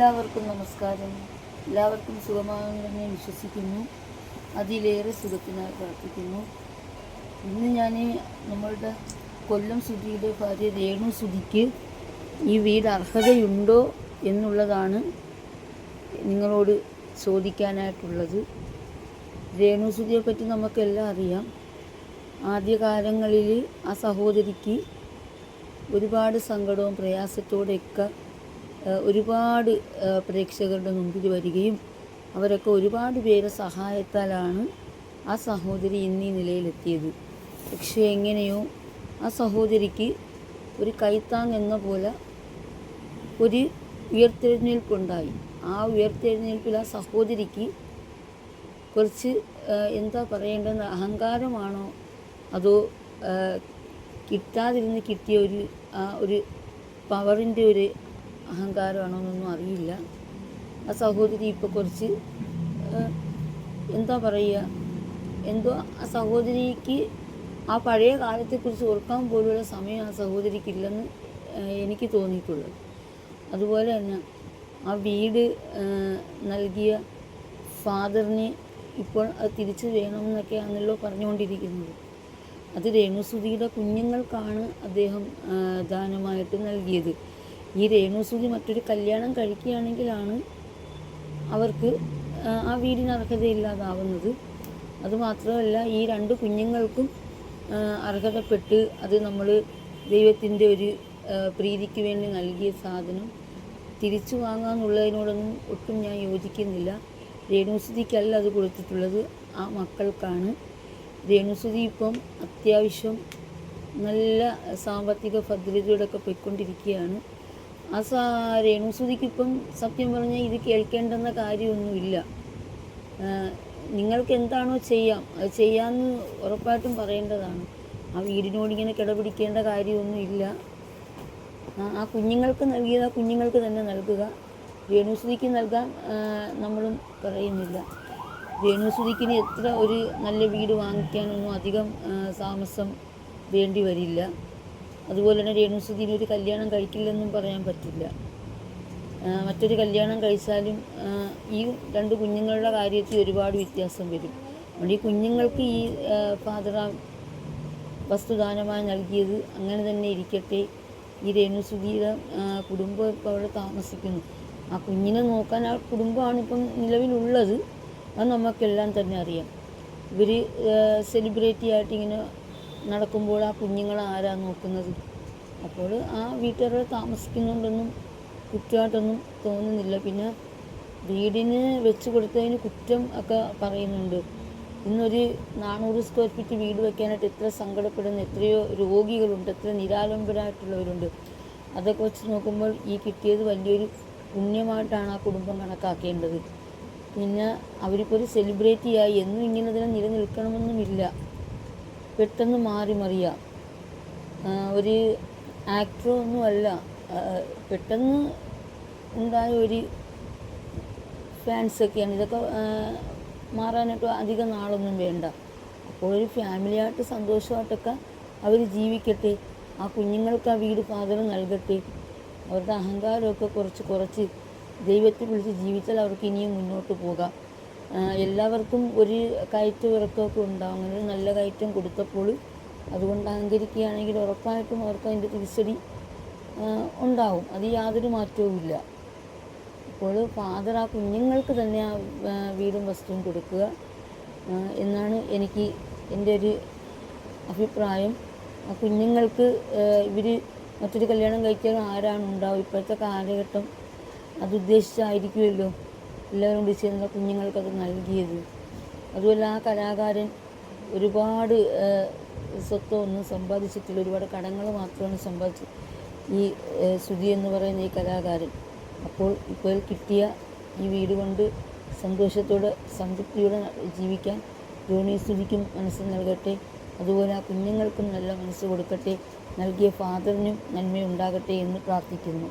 എല്ലാവർക്കും നമസ്കാരം. എല്ലാവർക്കും സുഖമാണെന്ന് വിശ്വസിക്കുന്നു. അതിലേറെ സുഖത്തിനായി പ്രാർത്ഥിക്കുന്നു. ഇന്ന് ഞാൻ നമ്മളുടെ കൊല്ലം സുധിയുടെ ഭാര്യ രേണു സുധിക്ക് ഈ വീട് അർഹതയുണ്ടോ എന്നുള്ളതാണ് നിങ്ങളോട് ചോദിക്കാനായിട്ടുള്ളത്. രേണു സുധിയെ പറ്റി നമുക്കെല്ലാം അറിയാം. ആദ്യകാലങ്ങളിൽ ആ സഹോദരിക്ക് ഒരുപാട് സങ്കടവും പ്രയാസത്തോടെയൊക്കെ ഒരുപാട് പ്രേക്ഷകരുടെ മുമ്പിൽ വരികയും അവരൊക്കെ ഒരുപാട് പേരെ സഹായത്താലാണ് ആ സഹോദരി ഇന്നീ നിലയിലെത്തിയത്. പക്ഷേ എങ്ങനെയോ ആ സഹോദരിക്ക് ഒരു കൈത്താങ് എന്ന പോലെ ഒരു ഉയർത്തെഴുന്നേൽപ്പുണ്ടായി. ആ ഉയർത്തെഴുന്നേൽപ്പിൽ ആ സഹോദരിക്ക് കുറച്ച് എന്താ പറയേണ്ടത്? അഹങ്കാരമാണോ? അതോ കിട്ടാതിരുന്ന് കിട്ടിയ ഒരു ആ ഒരു പവറിന്റെ ഒരു അഹങ്കാരമാണോ എന്നൊന്നും അറിയില്ല. ആ സഹോദരി ഇപ്പോൾ കുറച്ച് എന്താ പറയുക എന്തോ ആ സഹോദരിക്ക് ആ പഴയ കാലത്തെക്കുറിച്ച് ഓർക്കാൻ പോലുള്ള സമയം ആ സഹോദരിക്കില്ലെന്ന് എനിക്ക് തോന്നിയിട്ടുള്ളത്. അതുപോലെ തന്നെ ആ വീട് നൽകിയ ഫാദറിനെ ഇപ്പോൾ അത് തിരിച്ചു വേണമെന്നൊക്കെയാണല്ലോ പറഞ്ഞുകൊണ്ടിരിക്കുന്നത്. അത് രേണുസുതിയുടെ കുഞ്ഞുങ്ങൾക്കാണ് അദ്ദേഹം ദാനമായിട്ട് നൽകിയത്. ഈ രേണുസുതി മറ്റൊരു കല്യാണം കഴിക്കുകയാണെങ്കിലാണ് അവർക്ക് ആ, വീടിന് അർഹതയില്ലാതാവുന്നത്. അതുമാത്രമല്ല ഈ രണ്ട് കുഞ്ഞുങ്ങൾക്കും അർഹതപ്പെട്ട് അത് നമ്മൾ ദൈവത്തിന്റെ ഒരു പ്രീതിക്ക് വേണ്ടി നൽകിയ സാധനം തിരിച്ചു വാങ്ങാന്നുള്ളതിനോടൊന്നും ഒട്ടും ഞാൻ യോജിക്കുന്നില്ല. രേണുസുതിക്കല്ല അത് കൊടുത്തിട്ടുള്ളത് ആ മക്കൾക്കാണ്. രേണുസുതി ഇപ്പം അത്യാവശ്യം നല്ല സാമ്പത്തിക ഭദ്രതയോടൊക്കെ പോയിക്കൊണ്ടിരിക്കുകയാണ്. ആ സാ രേണുസുതിക്കിപ്പം സത്യം പറഞ്ഞാൽ ഇത് കേൾക്കേണ്ടെന്ന കാര്യമൊന്നുമില്ല. നിങ്ങൾക്ക് എന്താണോ ചെയ്യാം അത് ചെയ്യാമെന്ന് ഉറപ്പായിട്ടും പറയേണ്ടതാണ്. ആ വീടിനോട് ഇങ്ങനെ കിടപിടിക്കേണ്ട കാര്യമൊന്നുമില്ല. ആ- കുഞ്ഞുങ്ങൾക്ക് നൽകിയത് ആ കുഞ്ഞുങ്ങൾക്ക് തന്നെ നൽകുക. രേണുസുതിക്ക് നൽകാൻ നമ്മളും പറയുന്നില്ല. രേണുസുതിക്കിന് എത്ര ഒരു നല്ല വീട് വാങ്ങിക്കാനൊന്നും അധികം താമസം വേണ്ടി വരില്ല. അതുപോലെ തന്നെ രേണുസുതിന് ഒരു കല്യാണം കഴിക്കില്ലെന്നും പറയാൻ പറ്റില്ല. മറ്റൊരു കല്യാണം കഴിച്ചാലും ഈ രണ്ട് കുഞ്ഞുങ്ങളുടെ കാര്യത്തിൽ ഒരുപാട് വ്യത്യാസം വരും. അതുകൊണ്ട് ഈ കുഞ്ഞുങ്ങൾക്ക് ഈ ഫാദർ വസ്തുദാനമായി നൽകിയത് അങ്ങനെ തന്നെ ഇരിക്കട്ടെ. ഈ രേണുസുധിയുടെ കുടുംബം ഇപ്പോൾ അവിടെ താമസിക്കുന്നു. ആ കുഞ്ഞിനെ നോക്കാൻ ആ കുടുംബമാണ് ഇപ്പം നിലവിലുള്ളത്. അത് നമുക്കെല്ലാം തന്നെ അറിയാം. ഇവർ സെലിബ്രിറ്റി ആയിട്ട് ഇങ്ങനെ നടക്കുമ്പോൾ ആ കുഞ്ഞുങ്ങളെ ആരാ നോക്കുന്നത്? അപ്പോൾ ആ വീട്ടുകാരെ താമസിക്കുന്നുണ്ടെന്നും കുറ്റമായിട്ടൊന്നും തോന്നുന്നില്ല. പിന്നെ വീടിന് വെച്ച് കൊടുത്തതിന് കുറ്റം ഒക്കെ പറയുന്നുണ്ട്. ഇന്നൊരു നാനൂറ് സ്ക്വയർ ഫീറ്റ് വീട് വെക്കാനായിട്ട് എത്ര സങ്കടപ്പെടുന്ന എത്രയോ രോഗികളുണ്ട് എത്ര നിരാലംബരായിട്ടുള്ളവരുണ്ട്. അതൊക്കെ വെച്ച് നോക്കുമ്പോൾ ഈ കിട്ടിയത് വലിയൊരു പുണ്യമായിട്ടാണ് ആ കുടുംബം കണക്കാക്കേണ്ടത്. പിന്നെ അവരിപ്പോൾ ഒരു സെലിബ്രിറ്റിയായി എന്നും ഇങ്ങനെ തന്നെ നിലനിൽക്കണമെന്നുമില്ല. പെട്ടെന്ന് മാറി മറിയാം. ഒരു ആക്ടറോ ഒന്നുമല്ല പെട്ടെന്ന് ഉണ്ടായ ഒരു ഫാൻസൊക്കെയാണ് ഇതൊക്കെ മാറാനായിട്ട് അധികം നാളൊന്നും വേണ്ട. അപ്പോൾ ഒരു ഫാമിലിയായിട്ട് സന്തോഷമായിട്ടൊക്കെ അവർ ജീവിക്കട്ടെ. ആ കുഞ്ഞുങ്ങൾക്ക് ആ വീട് ഫാദർ നൽകട്ടെ. അവരുടെ അഹങ്കാരമൊക്കെ കുറച്ച് കുറച്ച് ദൈവത്തെ വിളിച്ച് ജീവിച്ചാൽ അവർക്ക് ഇനിയും മുന്നോട്ട് പോകാം. എല്ലാവർക്കും ഒരു കയറ്റം ഇറക്കമൊക്കെ ഉണ്ടാവും. അങ്ങനെ നല്ല കയറ്റം കൊടുത്തപ്പോൾ അതുകൊണ്ട് അഹങ്കരിക്കുകയാണെങ്കിൽ ഉറപ്പായിട്ടും അവർക്ക് അതിന്റെ തിരിച്ചടി ഉണ്ടാവും. അത് യാതൊരു മാറ്റവും ഇല്ല. അപ്പോൾ ഫാദർ ആ കുഞ്ഞുങ്ങൾക്ക് തന്നെ ആ വീടും വസ്തുവും കൊടുക്കുക എന്നാണ് എനിക്ക് എന്റെ ഒരു അഭിപ്രായം. ആ കുഞ്ഞുങ്ങൾക്ക് ഇവർ മറ്റൊരു കല്യാണം കഴിക്കാൻ ആരാണ് ഉണ്ടാവും ഇപ്പോഴത്തെ കാലഘട്ടം അത് ഉദ്ദേശിച്ചായിരിക്കുമല്ലോ. എല്ലാവരും കൂടി ചേർന്ന കുഞ്ഞുങ്ങൾക്കത് നൽകിയത്. അതുപോലെ ആ കലാകാരൻ ഒരുപാട് സ്വത്തോ സമ്പാദിച്ചിട്ടില്ല. ഒരുപാട് കടങ്ങൾ മാത്രമാണ് സമ്പാദിച്ചത് ഈ ശ്രുതി എന്ന് പറയുന്ന ഈ കലാകാരൻ. അപ്പോൾ ഇപ്പോൾ കിട്ടിയ ഈ വീട് കൊണ്ട് സന്തോഷത്തോടെ സംതൃപ്തിയോടെ ജീവിക്കാൻ ധോണി സുധിക്കും മനസ്സ് നൽകട്ടെ. അതുപോലെ ആ കുഞ്ഞുങ്ങൾക്കും നല്ല മനസ്സ് കൊടുക്കട്ടെ. നൽകിയ ഫാദറിനും നന്മയുണ്ടാകട്ടെ എന്ന് പ്രാർത്ഥിക്കുന്നു.